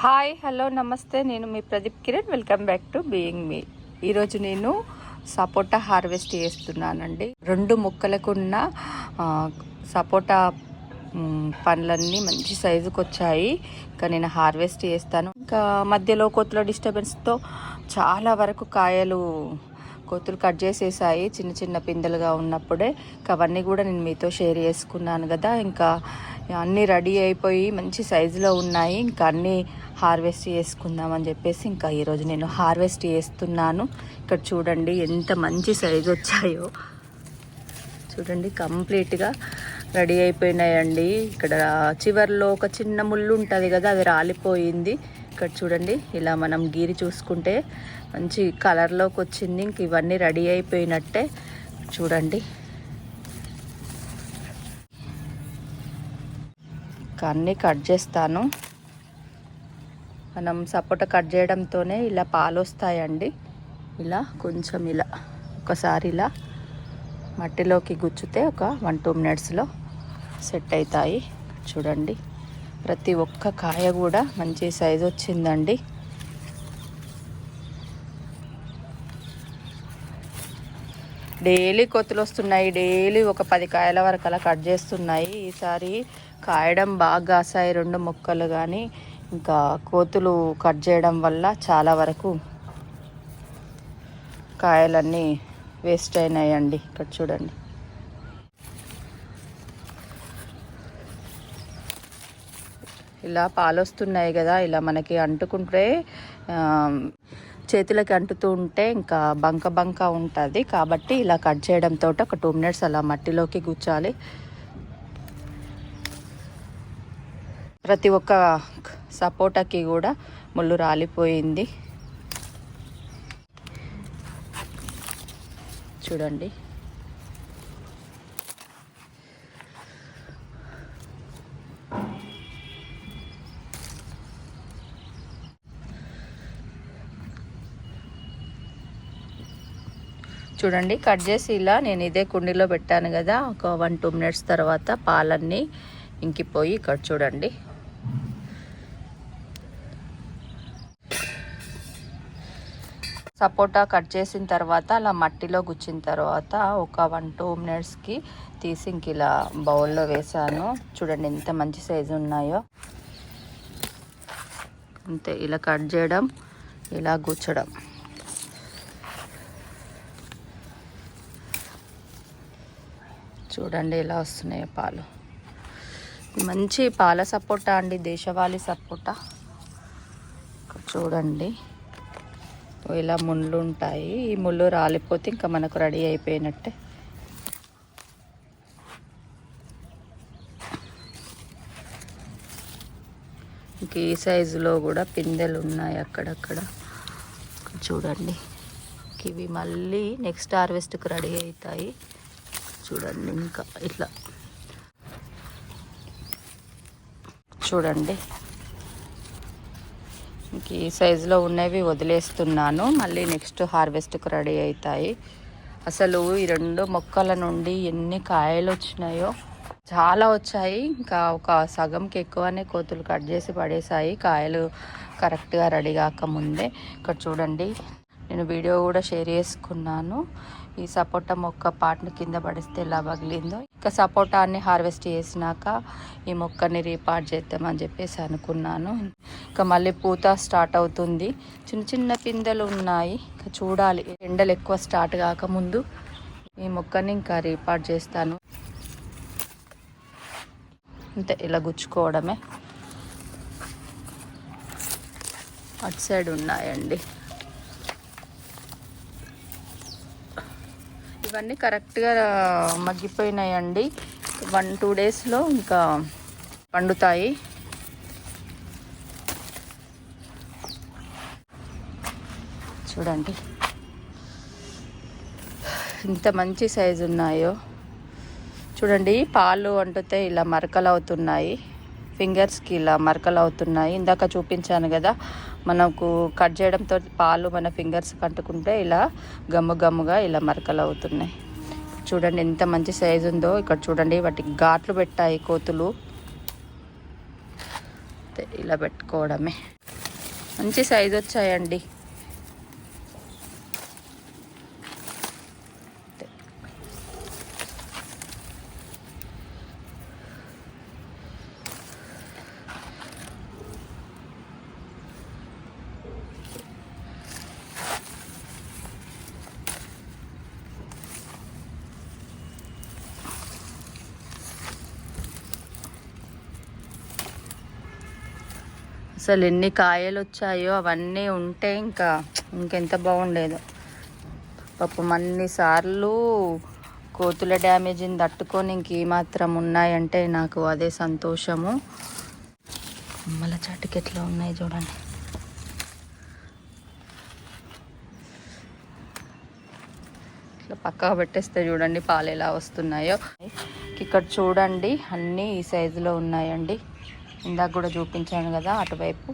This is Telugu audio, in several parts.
హాయ్ హలో నమస్తే. నేను మీ Pradeep Kiran. Welcome back to being me. ఈరోజు నేను సపోటా హార్వెస్ట్ చేస్తున్నానండి. రెండు మొక్కలకు ఉన్న సపోటా పండ్లన్నీ మంచి సైజుకి వచ్చాయి ఇంకా నేను హార్వెస్ట్ చేస్తాను. ఇంకా మధ్యలో కోతుల డిస్టర్బెన్స్తో చాలా వరకు కాయలు కోతులు కట్ చేసేసాయి. చిన్న చిన్న పిందెలుగా ఉన్నప్పుడే. ఇంకా అవన్నీ కూడా నేను మీతో షేర్ చేసుకున్నాను కదా. ఇంకా అన్నీ రెడీ అయిపోయి మంచి సైజులో ఉన్నాయి. ఇంకా అన్నీ హార్వెస్ట్ చేసుకుందామని చెప్పేసి ఇంకా ఈరోజు నేను హార్వెస్ట్ చేస్తున్నాను. ఇక్కడ చూడండి ఎంత మంచి సైజు వచ్చాయో. చూడండి కంప్లీట్గా రెడీ అయిపోయినాయండి. ఇక్కడ చివర్లో ఒక చిన్న ముళ్ళు ఉంటుంది కదా అది రాలిపోయింది. ఇక్కడ చూడండి ఇలా మనం గీరి చూసుకుంటే మంచి కలర్లోకి వచ్చింది. ఇంక ఇవన్నీ రెడీ అయిపోయినట్టే. చూడండి. ఇంకా అన్నీ కట్ చేస్తాను. మనం సపోటా కట్ చేయడంతోనే ఇలా పాలు వస్తాయండి ఇలా కొంచెం ఇలా ఒకసారి ఇలా మట్టిలోకి గుచ్చితే ఒక వన్ టూ మినిట్స్లో సెట్ అవుతాయి చూడండి ప్రతి ఒక్క కాయ కూడా మంచి సైజు వచ్చిందండి. డైలీ కొత్తులు వస్తున్నాయి డైలీ ఒక పది కాయల వరకు అలా కట్ చేస్తున్నాయి. ఈసారి కాయడం బాగా కాసాయి రెండు మొక్కలు కానీ ఇంకా కోతులు కట్ చేయడం వల్ల చాలా వరకు కాయలన్నీ వేస్ట్ అయినాయండి ఇక్కడ చూడండి. ఇలా పాలొస్తున్నాయి కదా ఇలా మనకి అంటుకుంటే చేతులకి అంటుతూ ఉంటే ఇంకా బంక బంక ఉంటుంది. కాబట్టి ఇలా కట్ చేయడంతో ఒక టూ మినిట్స్ అలా మట్టిలోకి గుచ్చాలి. ప్రతి ఒక్క సపోటాకి కూడా ముళ్ళు రాలిపోయింది. చూడండి. చూడండి కట్ చేసి ఇలా నేను ఇదే కుండీలో పెట్టాను కదా ఒక వన్ టూ మినిట్స్ తర్వాత పాలన్నీ ఇంకిపోయి ఇక్కడ చూడండి. సపోటా కట్ చేసిన తర్వాత అలా మట్టిలో గుచ్చిన తర్వాత ఒక వన్ టూ మినిట్స్కి తీసి ఇంక ఇలా బౌల్లో వేసాను. చూడండి ఎంత మంచి సైజు ఉన్నాయో. అంతే ఇలా కట్ చేయడం ఇలా గుచ్చడం. చూడండి ఇలా వస్తున్నాయో పాలు. మంచి పాల సపోటా అండి దేశవాళీ సపోటా. చూడండి. ఇలా ముళ్ళు ఉంటాయి. ఈ ముళ్ళు రాలిపోతే ఇంకా మనకు రెడీ అయిపోయినట్టే. ఇంక ఈ సైజులో కూడా పిందెలు ఉన్నాయి అక్కడక్కడ. చూడండి. ఇవి మళ్ళీ నెక్స్ట్ హార్వెస్ట్కి రెడీ అవుతాయి. చూడండి ఇంకా ఇట్లా. చూడండి. ఈ సైజులో ఉన్నవి వదిలేస్తున్నాను. మళ్ళీ నెక్స్ట్ హార్వెస్ట్కి రెడీ అవుతాయి. అసలు ఈ రెండు మొక్కల నుండి ఎన్ని కాయలు వచ్చినాయో. చాలా వచ్చాయి. ఇంకా ఒక సగంకి ఎక్కువనే కోతులు కట్ చేసి పడేసాయి కాయలు కరెక్ట్గా రెడీ కాకముందే. ఇక్కడ చూడండి. నేను వీడియో కూడా షేర్ చేసుకున్నాను. ఈ సపోటా మొక్క పాటను కింద పడిస్తే ఎలా పగిలిందో. ఇంకా సపోటాన్ని హార్వెస్ట్ చేసినాక ఈ మొక్కని రీపార్ట్ చేద్దామని చెప్పేసి అనుకున్నాను. ఇంకా మళ్ళీ పూత స్టార్ట్ అవుతుంది. చిన్న చిన్న పిందెలు ఉన్నాయి. ఇంకా చూడాలి ఎండలు ఎక్కువ స్టార్ట్ కాకముందు ఈ మొక్కని ఇంకా రీపార్ట్ చేస్తాను. అంతే ఇలా గుచ్చుకోవడమే. అటు సైడ్ ఉన్నాయండి. ఇవన్నీ కరెక్ట్గా మగ్గిపోయినాయండి. వన్ టూ డేస్లో ఇంకా పండుతాయి. చూడండి. ఇంత మంచి సైజు ఉన్నాయో. చూడండి పాలు అంటుతే ఇలా మరకలు అవుతున్నాయి ఫింగర్స్కి ఇలా మరకలు అవుతున్నాయి ఇందాక చూపించాను కదా మనకు కట్ చేయడంతో పాలు మన ఫింగర్స్ కంటుకుంటే ఇలా గమ్ము గమ్ముగా ఇలా మరకలు అవుతున్నాయి. చూడండి ఎంత మంచి సైజు ఉందో. ఇక్కడ చూడండి వాటికి ఘాట్లు పెట్టాయి కోతులు. ఇలా పెట్టుకోవడమే. మంచి సైజు వచ్చాయండి. అసలు ఎన్ని కాయలు వచ్చాయో అవన్నీ ఉంటే ఇంకా ఇంకెంత బాగుండేదో. పాపం అన్నిసార్లు కోతుల డ్యామేజ్ని తట్టుకొని ఇంక ఏమాత్రం ఉన్నాయంటే నాకు అదే సంతోషము. అమ్మల చాటుకి ఎట్లా ఉన్నాయి చూడండి. ఇట్లా పక్కగా పెట్టేస్తే చూడండి పాలు ఎలా వస్తున్నాయో. ఇక్కడ చూడండి అన్నీ ఈ సైజులో ఉన్నాయండి. ఇందాక కూడా చూపించాను కదా అటువైపు.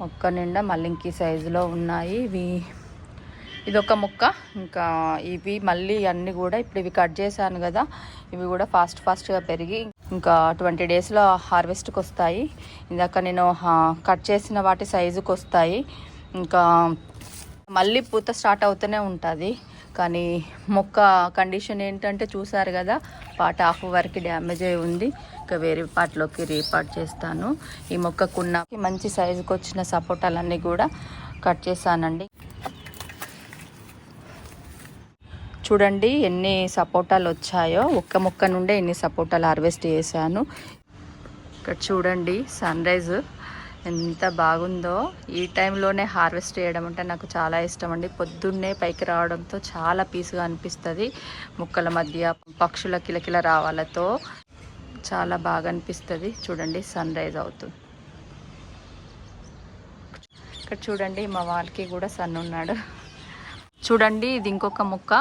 మొక్క నిండా మళ్ళీ సైజులో ఉన్నాయి. ఇవి ఇది ఒక ముక్క. ఇంకా ఇవి మళ్ళీ అన్నీ కూడా ఇప్పుడు ఇవి కట్ చేశాను కదా ఇవి కూడా ఫాస్ట్ ఫాస్ట్గా పెరిగి ఇంకా ట్వంటీ డేస్లో హార్వెస్ట్కి వస్తాయి ఇందాక నేను కట్ చేసిన వాటి సైజుకి వస్తాయి ఇంకా మళ్ళీ పూత స్టార్ట్ అవుతూనే ఉంటుంది. కానీ మొక్క కండిషన్ ఏంటంటే చూసారు కదా పార్ట్ హాఫ్ వరకు డ్యామేజ్ అయి ఉంది. ఇంకా వేరే పార్ట్లోకి రీపార్ట్ చేస్తాను. ఈ మొక్కకున్న మంచి సైజుకి వచ్చిన సపోటాలన్నీ కూడా కట్ చేశానండి. చూడండి ఎన్ని సపోటాలు వచ్చాయో. ఒక్క మొక్క నుండే ఎన్ని సపోటాలు హార్వెస్ట్ చేశాను. ఇక్కడ చూడండి సన్ రైజ్. ఎంత బాగుందో. ఈ టైంలోనే హార్వెస్ట్ చేయడం అంటే నాకు చాలా ఇష్టం అండి. పొద్దున్నే పైకి రావడంతో చాలా పీస్గా అనిపిస్తుంది. ముక్కల మధ్య పక్షుల కిలకిల రావాలతో చాలా బాగా అనిపిస్తుంది. చూడండి సన్ రైజ్ అవుతుంది. ఇక్కడ చూడండి మా వాళ్ళకి కూడా సన్ ఉన్నాడు. చూడండి ఇది ఇంకొక మొక్క.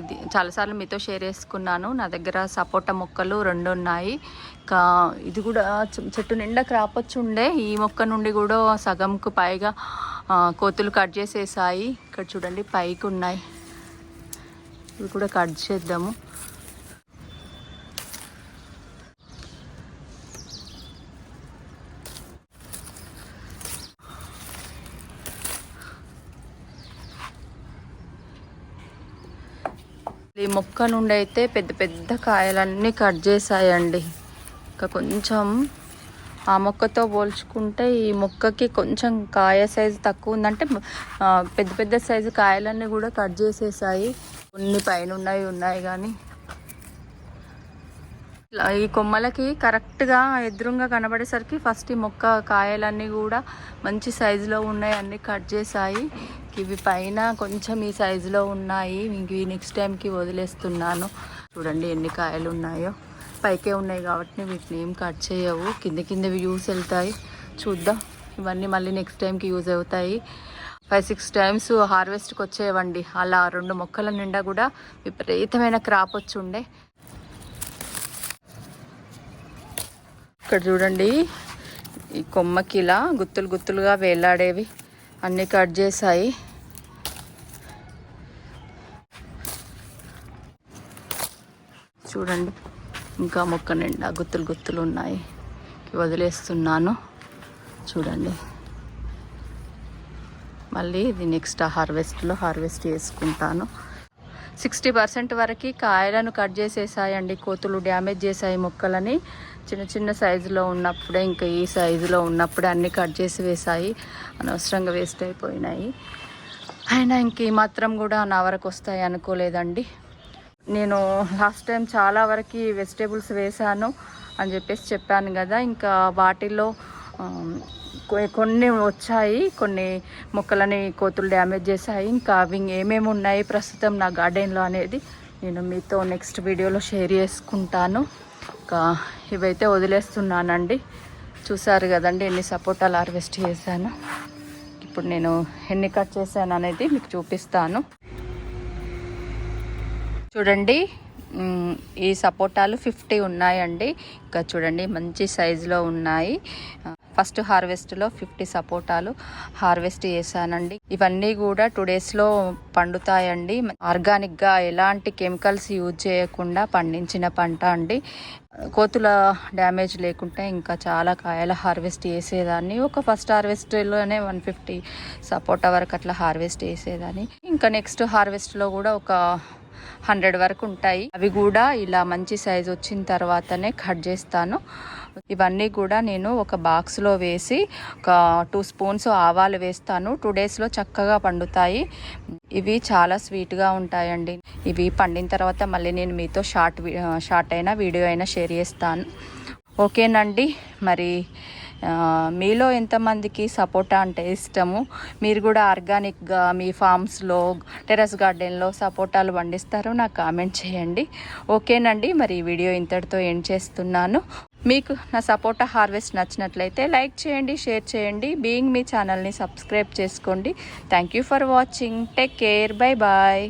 ఇది చాలాసార్లు మీతో షేర్ చేసుకున్నాను. నా దగ్గర సపోటా మొక్కలు రెండు ఉన్నాయి. ఇంకా ఇది కూడా చెట్టు నిండా క్రాప్ వచ్చి ఉండే. ఈ మొక్క నుండి కూడా సగంకు పైగా కోతులు కట్ చేసేసాయి. ఇక్కడ చూడండి పైకి ఉన్నాయి. ఇవి కూడా కట్ చేద్దాము. ఈ మొక్క నుండి అయితే పెద్ద పెద్ద కాయలన్నీ కట్ చేసాయండి ఇంకా కొంచెం ఆ మొక్కతో పోల్చుకుంటే ఈ మొక్కకి కొంచెం కాయ సైజు తక్కువ ఉందంటే పెద్ద పెద్ద సైజు కాయలన్నీ కూడా కట్ చేసేసాయి. కొన్ని పైన ఉన్నాయి ఉన్నాయి కానీ ఈ కొమ్మలకి కరెక్ట్గా ఎదురుగా కనబడేసరికి ఫస్ట్ ఈ మొక్క కాయలన్నీ కూడా మంచి సైజులో ఉన్నాయి అన్నీ కట్ చేసాయి ఇవి పైన కొంచెం ఈ సైజులో ఉన్నాయి. ఇంక ఇవి నెక్స్ట్ టైంకి వదిలేస్తున్నాను. చూడండి ఎన్ని కాయలు ఉన్నాయో. పైకే ఉన్నాయి కాబట్టి వీటిని ఏం కట్ చేయవు. కింద కిందవి యూస్ వెళ్తాయి. చూద్దాం. ఇవన్నీ మళ్ళీ నెక్స్ట్ టైంకి యూజ్ అవుతాయి. ఫైవ్ సిక్స్ టైమ్స్ హార్వెస్ట్కి వచ్చేవండి. అలా రెండు మొక్కల నిండా కూడా విపరీతమైన క్రాప్ వచ్చి ఉండే ఇక్కడ చూడండి. ఈ కొమ్మకి ఇలా గుత్తులు గుత్తులుగా వేలాడేవి. అన్నీ కట్ చేశాయి. చూడండి. ఇంకా మొక్క నిండా గుత్తులు గుత్తులు ఉన్నాయి. వదిలేస్తున్నాను. చూడండి. మళ్ళీ ఇది నెక్స్ట్ హార్వెస్ట్లో హార్వెస్ట్ చేసుకుంటాను. సిక్స్టీ పర్సెంట్ వరకు కాయలను కట్ చేసేసాయండి. కోతులు డ్యామేజ్ చేసాయి మొక్కలని. చిన్న చిన్న సైజులో ఉన్నప్పుడే ఇంకా ఈ సైజులో ఉన్నప్పుడే అన్నీ కట్ చేసి వేసాయి అనవసరంగా వేస్ట్ అయిపోయినాయి. అయినా ఇంక ఈ మాత్రం కూడా నా వరకు వస్తాయి అనుకోలేదండి. నేను లాస్ట్ టైం చాలా వరకు వెజిటేబుల్స్ వేశాను అని చెప్పేసి చెప్పాను కదా. ఇంకా వాటిల్లో కొన్ని వచ్చాయి. కొన్ని మొక్కలని కోతులు డ్యామేజ్ చేశాయి. ఇంకా అవి ఏమేమి ఉన్నాయి ప్రస్తుతం నా గార్డెన్లో అనేది నేను మీతో నెక్స్ట్ వీడియోలో షేర్ చేసుకుంటాను. ఇంకా ఇవైతే వదిలేస్తున్నానండి. చూసారు కదండి ఎన్ని సపోటాలు హార్వెస్ట్ చేశాను. ఇప్పుడు నేను ఎన్ని కట్ చేశాను అనేది మీకు చూపిస్తాను. చూడండి ఈ సపోటాలు ఫిఫ్టీ ఉన్నాయండి. ఇంకా చూడండి మంచి సైజులో ఉన్నాయి. ఫస్ట్ హార్వెస్ట్లో ఫిఫ్టీ సపోటాలు హార్వెస్ట్ చేశానండి. ఇవన్నీ కూడా టూ డేస్లో పండుతాయండి. ఆర్గానిక్గా ఎలాంటి కెమికల్స్ యూజ్ చేయకుండా పండించిన పంట అండి. కోతుల డ్యామేజ్ లేకుంటే ఇంకా చాలా కాయల హార్వెస్ట్ చేసేదాన్ని. ఒక ఫస్ట్ హార్వెస్ట్లోనే వన్ ఫిఫ్టీ సపోటా వరకు అట్లా హార్వెస్ట్ చేసేదాన్ని. ఇంకా నెక్స్ట్ హార్వెస్ట్లో కూడా ఒక హండ్రెడ్ వరకు ఉంటాయి. అవి కూడా ఇలా మంచి సైజ్ వచ్చిన తర్వాతనే కట్ చేస్తాను. ఇవన్నీ కూడా నేను ఒక బాక్స్లో వేసి ఒక టూ స్పూన్స్ ఆవాలు వేస్తాను. టూ డేస్లో చక్కగా పండుతాయి. ఇవి చాలా స్వీట్గా ఉంటాయండి. ఇవి పండిన తర్వాత మళ్ళీ నేను మీతో షార్ట్ షార్ట్ అయినా వీడియో అయినా షేర్ చేస్తాను. ఓకేనండి. మరి మీలో ఎంతమందికి సపోటా అంటే ఇష్టము? మీరు కూడా ఆర్గానిక్గా మీ ఫామ్స్లో టెర్రస్ గార్డెన్లో సపోటాలు పండిస్తారో నాకు కామెంట్ చేయండి. ఓకేనండి. మరి ఈ వీడియో ఇంతటితో ఎండ్ చేస్తున్నాను. మీకు నా సపోటా హార్వెస్ట్ నచ్చినట్లయితే లైక్ చేయండి షేర్ చేయండి. బీయింగ్ మీ ఛానల్ని సబ్స్క్రైబ్ చేసుకోండి. Thank you for watching. Take care. Bye bye.